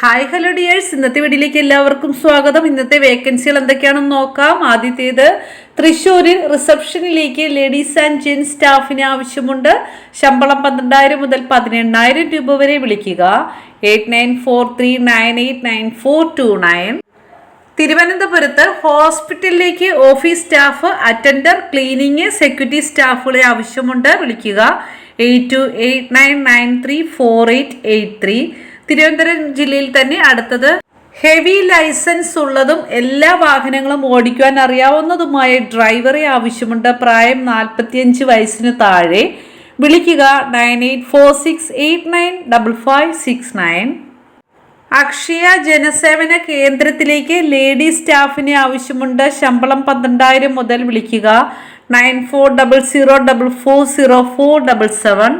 Hi hello dears ഇന്നത്തെ വീഡിയോയിലേക്ക് എല്ലാവർക്കും സ്വാഗതം. ഇന്നത്തെ വേക്കൻസികൾ എന്തൊക്കെയാണെന്ന് നോക്കാം. ആദ്യത്തേത് തൃശ്ശൂരിൽ റിസപ്ഷനിലേക്ക് ലേഡീസ് ആൻഡ് ജെൻസ് സ്റ്റാഫിന് ആവശ്യമുണ്ട്. ശമ്പളം പന്ത്രണ്ടായിരം മുതൽ പതിനെണ്ണായിരം രൂപ വരെ വിളിക്കുക. Eight nine four three nine eight nine four two nine. തിരുവനന്തപുരത്ത് ഹോസ്പിറ്റലിലേക്ക് office staff attender cleaning security സ്റ്റാഫുകളെ ആവശ്യമുണ്ട്. വിളിക്കുക. Eight two eight nine nine three four eight eight three. Thiruvananthapuram ജില്ലയിൽ തന്നെ അടുത്തത്. ഹെവി ലൈസൻസ് ഉള്ളതും എല്ലാ വാഹനങ്ങളും ഓടിക്കുവാൻ അറിയാവുന്നതുമായ ഡ്രൈവറെ ആവശ്യമുണ്ട്. പ്രായം നാൽപ്പത്തിയഞ്ച് വയസ്സിന് താഴെ. വിളിക്കുക nine eight four six eight nine double five six nine. Akshaya ജനസേവന കേന്ദ്രത്തിലേക്ക് ലേഡി സ്റ്റാഫിനെ ആവശ്യമുണ്ട്. ശമ്പളം പന്ത്രണ്ടായിരം മുതൽ വിളിക്കുക nine four double zero double four zero four double seven.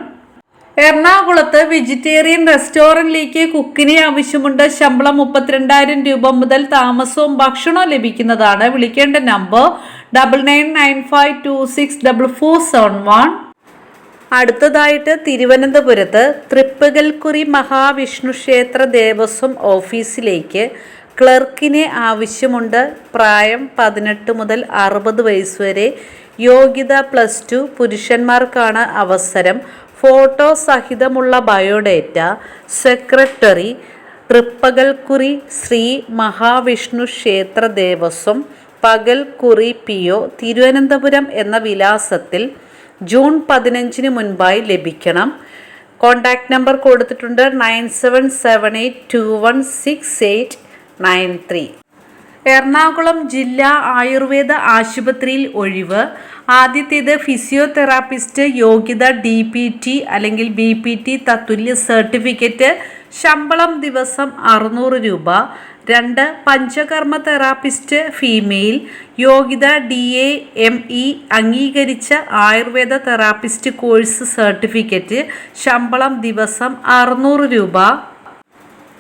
എറണാകുളത്ത് വെജിറ്റേറിയൻ റെസ്റ്റോറന്റിലേക്ക് കുക്കിനെ ആവശ്യമുണ്ട് ശമ്പളം മുപ്പത്തിരണ്ടായിരം രൂപ മുതൽ താമസവും ഭക്ഷണവും ലഭിക്കുന്നതാണ്. വിളിക്കേണ്ട number double nine nine five two six double four seven one അടുത്തതായിട്ട് തിരുവനന്തപുരത്ത് തൃപ്പകൽക്കുറി മഹാവിഷ്ണു ക്ഷേത്ര ദേവസ്വം ഓഫീസിലേക്ക് ക്ലർക്കിനെ ആവശ്യമുണ്ട് പ്രായം പതിനെട്ട് മുതൽ അറുപത് വയസ്സ് വരെ യോഗ്യത പ്ലസ് ടു പുരുഷന്മാർക്കാണ് അവസരം. ഫോട്ടോ സഹിതമുള്ള ബയോഡേറ്റ സെക്രട്ടറി തൃപ്പകൽക്കുറി ശ്രീ മഹാവിഷ്ണു ക്ഷേത്ര ദേവസ്വം പകൽക്കുറി പി ഒ തിരുവനന്തപുരം എന്ന വിലാസത്തിൽ ജൂൺ പതിനഞ്ചിന് മുൻപായി ലഭിക്കണം. കോണ്ടാക്ട് നമ്പർ കൊടുത്തിട്ടുണ്ട് nine seven seven eight two one six eight nine three. Ernakulam ജില്ലാ ആയുർവേദ ആശുപത്രിയിൽ ഒഴിവ്. ആദ്യത്തേത് ഫിസിയോതെറാപ്പിസ്റ്റ് യോഗ്യത ഡി പി ടി അല്ലെങ്കിൽ ബി പി ടി തത്തുല്യ സർട്ടിഫിക്കറ്റ്. ശമ്പളം ദിവസം അറുന്നൂറ് രൂപ. രണ്ട് പഞ്ചകർമ്മ തെറാപ്പിസ്റ്റ് ഫീമെയിൽ. യോഗ്യത ഡി എ എം ഇ അംഗീകരിച്ച ആയുർവേദ തെറാപ്പിസ്റ്റ് കോഴ്സ് സർട്ടിഫിക്കറ്റ്. ശമ്പളം ദിവസം അറുന്നൂറ് രൂപ.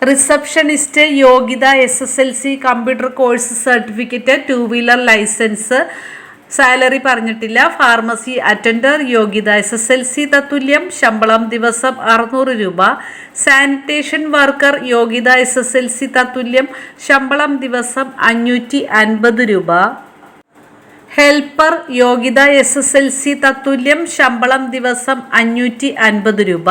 റിസപ്ഷനിസ്റ്റ് യോഗ്യത S S L C computer course certificate two wheeler licence salary പറഞ്ഞിട്ടില്ല. ഫാർമസി അറ്റൻഡർ യോഗ്യത എസ് എസ് എൽ സി തത്തുല്യം ശമ്പളം ദിവസം അറുന്നൂറ് രൂപ. സാനിറ്റേഷൻ വർക്കർ യോഗ്യത എസ് എസ് എൽ സി തത്തുല്യം ശമ്പളം ദിവസം അഞ്ഞൂറ്റി അൻപത് രൂപ. ഹെൽപ്പർ യോഗ്യത എസ് എസ് എൽ സി തത്തുല്യം ശമ്പളം ദിവസം അഞ്ഞൂറ്റി അൻപത് രൂപ.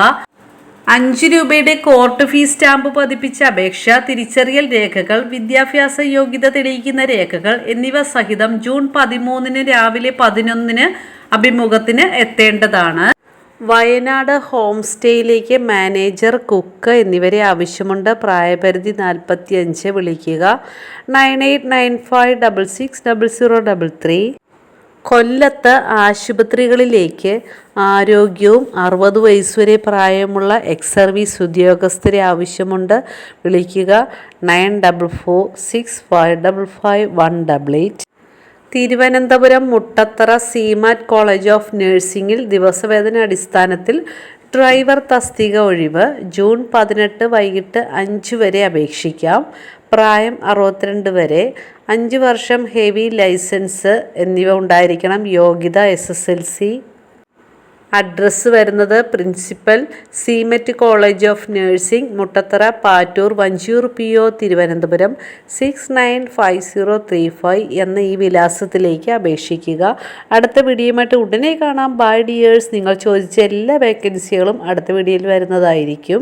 അഞ്ച് രൂപയുടെ കോർട്ട് ഫീസ് സ്റ്റാമ്പ് പതിപ്പിച്ച അപേക്ഷ തിരിച്ചറിയൽ രേഖകൾ വിദ്യാഭ്യാസ യോഗ്യത തെളിയിക്കുന്ന രേഖകൾ എന്നിവ സഹിതം ജൂൺ പതിമൂന്നിന് രാവിലെ പതിനൊന്നിന് അഭിമുഖത്തിന് എത്തേണ്ടതാണ്. വയനാട് ഹോം സ്റ്റേയിലേക്ക് മാനേജർ കുക്ക് എന്നിവരെ ആവശ്യമുണ്ട്. പ്രായപരിധി നാൽപ്പത്തി അഞ്ച് വിളിക്കുക. Nine eight nine five double six double zero double three. കൊല്ലത്ത് ആശുപത്രികളിലേക്ക് ആരോഗ്യവും അറുപത് വയസ്സുവരെ പ്രായമുള്ള എക്സ് സർവീസ് ഉദ്യോഗസ്ഥരെ ആവശ്യമുണ്ട്. വിളിക്കുക nine double four six five double five one double eight. Thiruvananthapuram Muttathara SIMET college of നഴ്സിംഗിൽ ദിവസവേതന അടിസ്ഥാനത്തിൽ ഡ്രൈവർ തസ്തിക ഒഴിവ്. ജൂൺ പതിനെട്ട് വൈകിട്ട് അഞ്ച് വരെ അപേക്ഷിക്കാം. പ്രായം അറുപത്തിരണ്ട് വരെ അഞ്ച് വർഷം ഹെവി ലൈസൻസ് എന്നിവ ഉണ്ടായിരിക്കണം. യോഗ്യത S S L C address വരുന്നത് principal SIMET college of nursing Muttathara Pattoor Vanchiyoor P O Thiruvananthapuram. Six nine five zero three five എന്ന ഈ വിലാസത്തിലേക്ക് അപേക്ഷിക്കുക. അടുത്ത വീഡിയോയുമായിട്ട് ഉടനെ കാണാം. ബൈ ഡിയേഴ്സ് നിങ്ങൾ ചോദിച്ച എല്ലാ വേക്കൻസികളും അടുത്ത വീഡിയോയിൽ വരുന്നതായിരിക്കും.